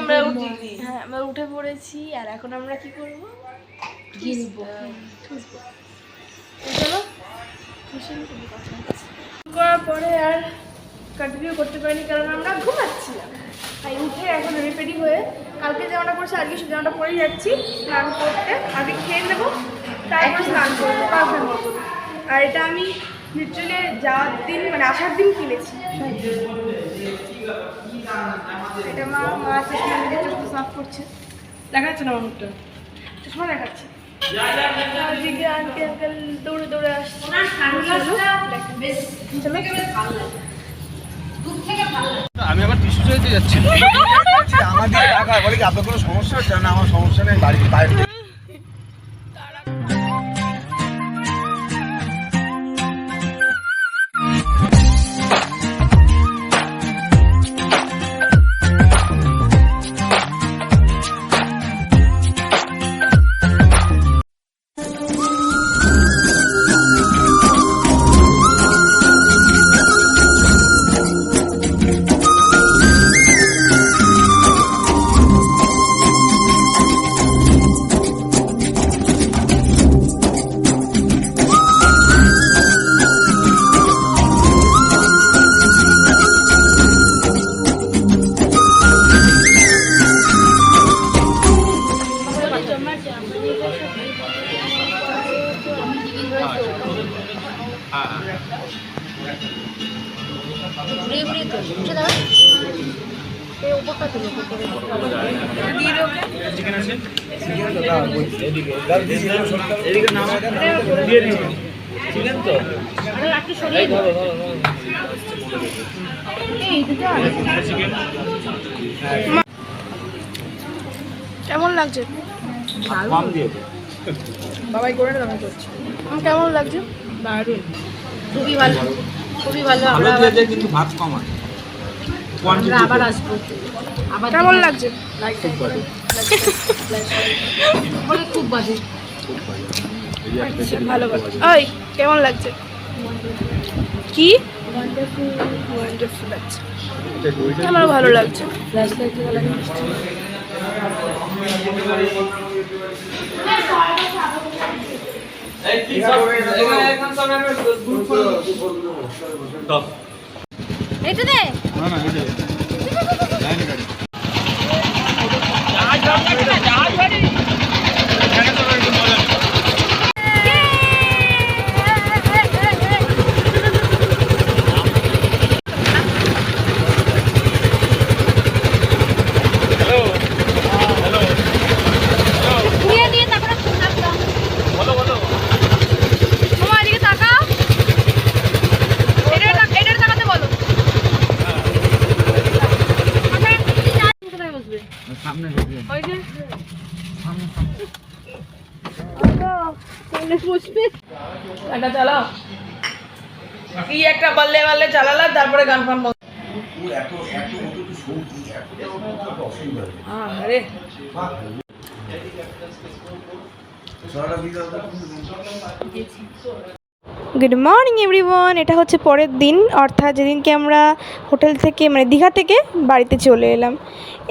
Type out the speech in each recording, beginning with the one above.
আমরা উঠে হ্যাঁ আমরা উঠে পড়েছি আর এখন আমরা কি করব? গিলবো চলো করার পরে আর কন্টিনিউ করতে পারিনি কারণ আমরা ঘুমাচ্ছিলাম। তাই উঠে এখন রেডি হয়ে কালকে জামাটা পরেছি আজকে শুধু জামাটা পরেই যাচ্ছি। স্নান করতে। আগে খেয়ে নেব তারপর স্নান করব আর এটা আমি লিটারেলি যাওয়ার দিন মানে আসার দিন কিনেছি। এটা মা মা চশমা নিজে চশমা সাফ করছে। দেখা যাচ্ছে না আমার মুখটা চশমা দেখাচ্ছে। ওদিকে আন্টি আঙ্কেল দৌড়ে দৌড়ে আসছে আমি আবার টিস্যু চাইতে যাচ্ছি। আমার দিকে টাকা বলে কি আপনার কোনো সমস্যা হচ্ছে? না আমার সমস্যা নেই বাড়ি বাইরে চিকেন আছে এদিকে নাম দিয়ে দিচ্ছি চিকেন তো এই ধরো ধরো ধরো চিকেন কেমন লাগছে? বাবাই করে না আমি করছি। কেমন লাগছে? দারুণ। খুবই ভালো খুবই ভালো। ভালো আমরা কিন্তু ভাত কম আছে। আমরা আবার আসব আবার কেমন লাগছে খুব বাজে আচ্ছা ভালো ভালো ওই কেমন লাগছে কি ওয়ান্ডারফুল লাগছে আমার ভালো লাগছে লাইট লাগে এটা দে। না না এটা লাইনে গাড়ি দিয়ে দিয়ে তারপরে বলো বলো তোমার এদিকে তাকাও এটা এটা তাকাতে বলো কোথায় বসবে সামনে ঢুকে ওই যে এটা চালাও। কি একটা বললে বললে চালালা তারপরে গান ফান বন্ধ আরে গুড মর্নিং এভরিওয়ান এটা হচ্ছে পরের দিন অর্থাৎ যেদিনকে আমরা হোটেল থেকে মানে দীঘা থেকে বাড়িতে চলে এলাম।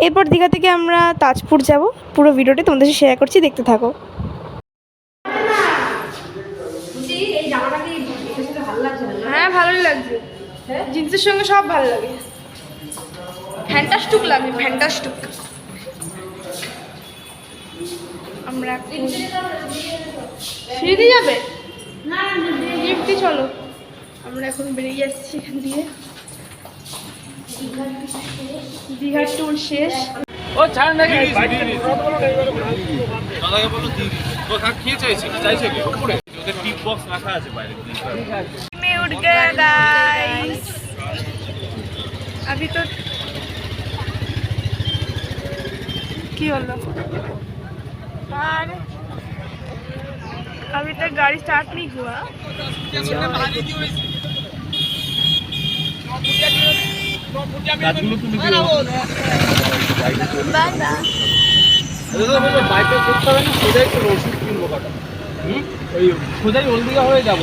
এরপর দীঘা থেকে আমরা তাজপুর যাব। পুরো ভিডিওটা তোমাদের সাথে শেয়ার করছি দেখতে থাকো হ্যাঁ ভালোই লাগছে। জিন্সের সঙ্গে সব ভালো লাগে। ফ্যান্টাস্টুক লাগে, ফ্যান্টাস্টুক। আমরা সিঁড়ি যাবে? লিফটে চলো। আমরা এখন বেরিয়ে যাচ্ছি এখান দিয়ে। দীঘার ট্যুর শেষ। ও, ছাড় না দাদাকে বলো তো খেয়ে চাইছে কি? ওদের টিপ বক্স রাখা আছে বাইরে उठ गया गाइस अभी तो की হলো আর अभी तक गाड़ी स्टार्ट नहीं हुआ গাছগুলো তুমি দিও बाय बाय বাইকে করতে হবে না সোজাই তো ওষুধ কিনবো কটা হুম ওই সোজাই ওলদিঘা হয়ে যাবো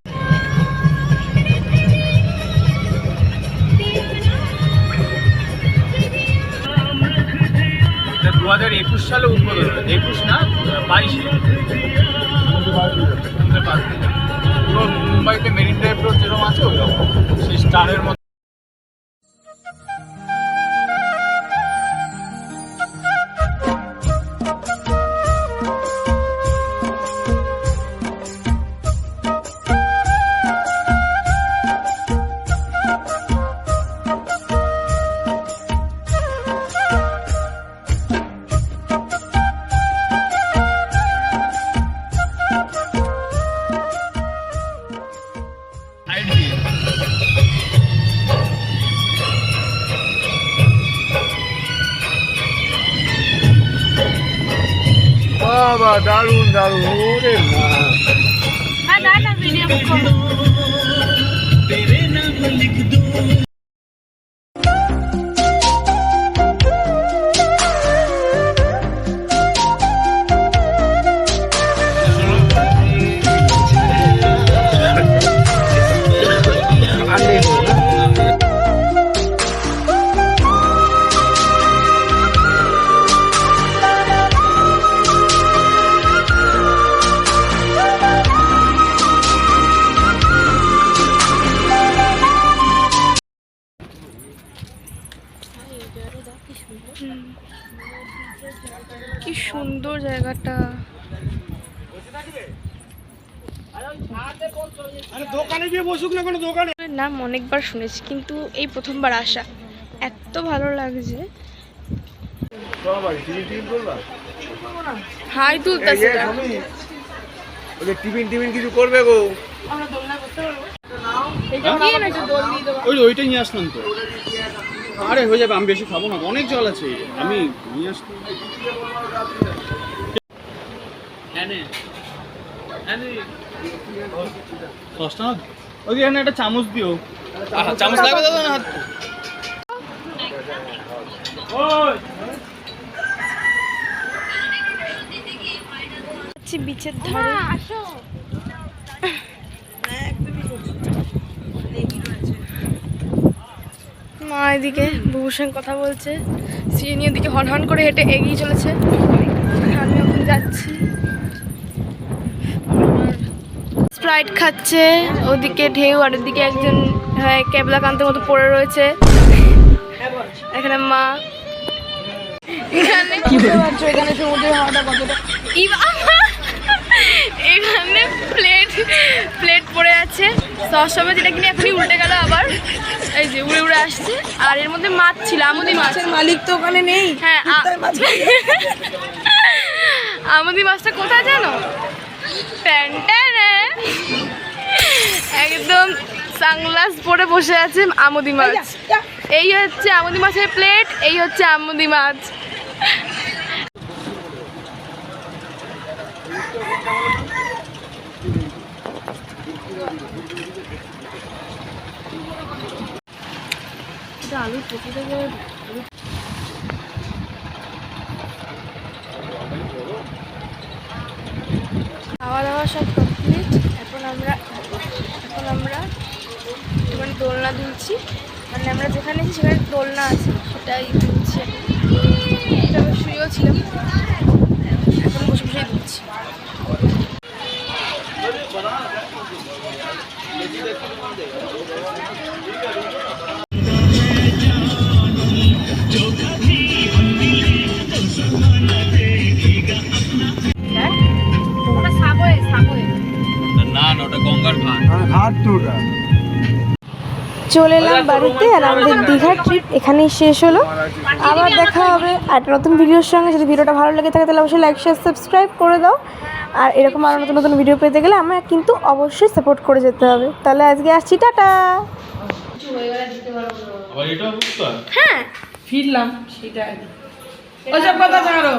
দু হাজার একুশ সালে উদ্বোধন একুশ না, বাইশে। পুরো মুম্বাইতে মেরিন ড্রাইভ রোড যেরকম আছে ওই রকম সেই স্টারের মতো বাবা দারুণ দারুণ ওরে না আর দাঁড়া না সুন্দর জায়গাটা। দোকানে গিয়ে বসুক না কোনো দোকানে। নাম অনেকবার শুনেছি কিন্তু এই প্রথমবার আসা। এত ভালো লাগছে। হাই তুলতেছে ওই যে টিফিন টিফিন কিছু করবে গো। ওই ওইটাই নিয়ে আসলাম তো। আরে হয়ে যাবে আমি বেশি খাব না। অনেক জল আছে। আমি নিয়ে আসলাম। সসটা না? ওই এখানে একটা চামচ দিও। চামচ লাগবে? দাদা না বিচের ধারে। আসো। মা এদিকে বুবুর সঙ্গে কথা বলছে। সিএনি এদিকে হন হন করে হেঁটে এগিয়ে চলেছে। আমি এখন যাচ্ছি। স্প্রাইট খাচ্ছে ওদিকে ঢেউ আর ওদিকে একজন হ্যাঁ ক্যাবলাকান্তের মতো পড়ে রয়েছে। এখানে মা। এখানে বুঝতে পারছ এখানে সমুদ্রের হাওয়াটা কতটা? এখানে প্লেট প্লেট পড়ে আছে। যেটা কিনে এখনই উল্টে গেল আবার। এই যে উড়ে উড়ে আসছে। আর এর মধ্যে মাছ ছিল আমুদি মাছ। মালিক তো ওখানে নেই। হ্যাঁ মাছটা কোথায় জানো? প্যান্টানে একদম সানগ্লাস পরে বসে আছে আমুদি মাছ। এই হচ্ছে আমুদি মাছের প্লেট এই হচ্ছে আমুদি মাছ। আলু পচে থেকে খাওয়া দাওয়া সব কমপ্লিট এখন আমরা এখন আমরা এখানে দোলনা দুলছি। মানে আমরা যেখানে সেখানে দোলনা আছে, সেটাই দুলছি। আমি শুয়েও ছিলাম। এখন বসে বসে দুলছি। চলে এলাম বাড়িতে আর আমাদের দীঘার ট্রিপ এখানেই শেষ হলো। আবার দেখা হবে। আর একটা নতুন ভিডিওর সঙ্গে যদি ভিডিওটা ভালো লেগে থাকে তাহলে অবশ্যই লাইক শেয়ার সাবস্ক্রাইব করে দাও। আর এরকম আরও নতুন নতুন ভিডিও পেতে গেলে আমার কিন্তু অবশ্যই সাপোর্ট করে যেতে হবে। তাহলে আজকে আসছি টাটা! আবার এটাও বুঝতে হ্যাঁ। ফিরলাম সেটা ওসব কথা ছাড়ো।